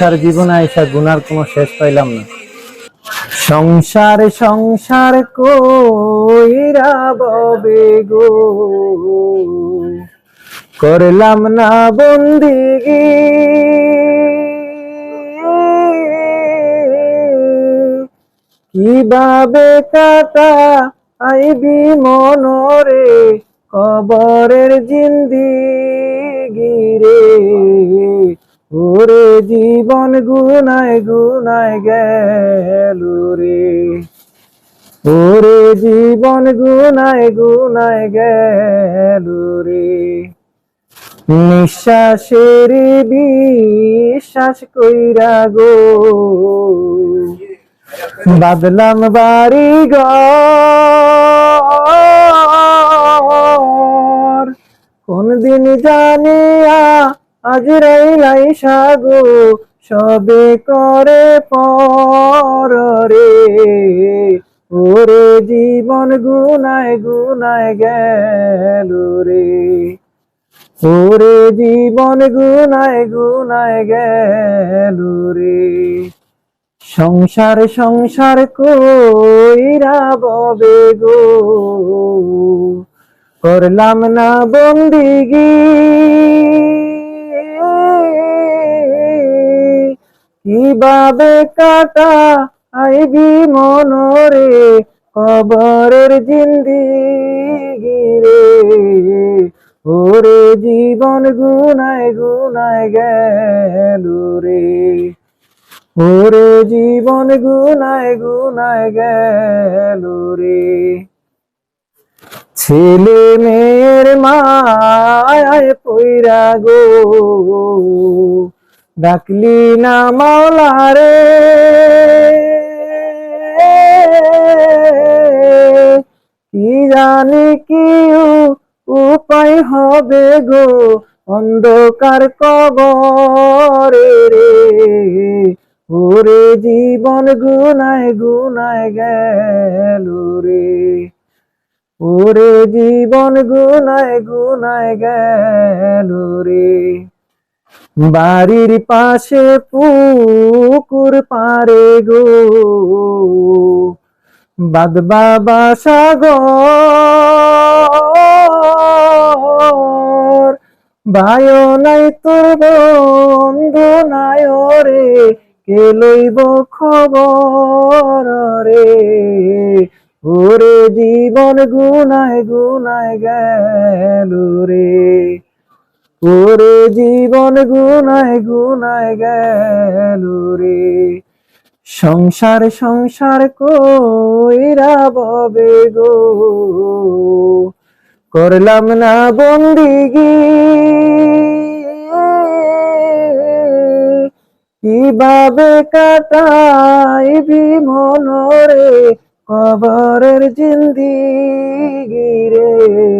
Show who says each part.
Speaker 1: সংসার জীবনে আইসা গুনার কোনো শেষ পাইলাম না। সংসার সংসার গো। করলাম না বন্দিগি। কীভাবে কাটা আইবি মনরে কবরের জিন্দিগি রে ওরে জীবন গুনায় গুনায় গেল রে। ওরে জীবন গুনায় গুনায় গেল রে। নিঃশ্বাসের বিশ্বাস কইরা গো। বাদলাম বাড়ি ঘর। কোন দিন জানিয়া আজ রাইলাই সাগো, সবে করে পর ওরে জীবন গুনায় গুনায় গেল রে। ওরে জীবন গুনায় গুনায় গেল রে। সংসার সংসার কইরা ববে গো। করলাম না বন্দিগি। কীভাবে কাটা আইবি মনরে, কবরের জিন্দিগি রে? ওরে জীবন গুনায় গুনায় গেল রে। ওরে জীবন গুনায় গুনায় গেল রে। ছেলে মেয়ের মায় ডাকলি না মাওলা রে কি জানি কি উপায় হবে গো অন্ধকার কবরে রে। ওরে জীবন গুনায় গুনায় গেল রে। ওরে জীবন গুনায় গুনায় গেল রে। বাড়ির পাশে পুকুর পারে গো। বাদ বাবা সাগর বায়ো নাই তোর বন্ধু নাই রে কে লইব খবর রে? ওরে জীবন গুনায় গুনায় গেল রে। ওরে জীবন গুনায় গুনায় গেল রে। সংসার সংসার কইরা ববে গো। করলাম না বন্দিগি। কীভাবে কাটাইবি মনরে কবরের জিন্দিগি রে?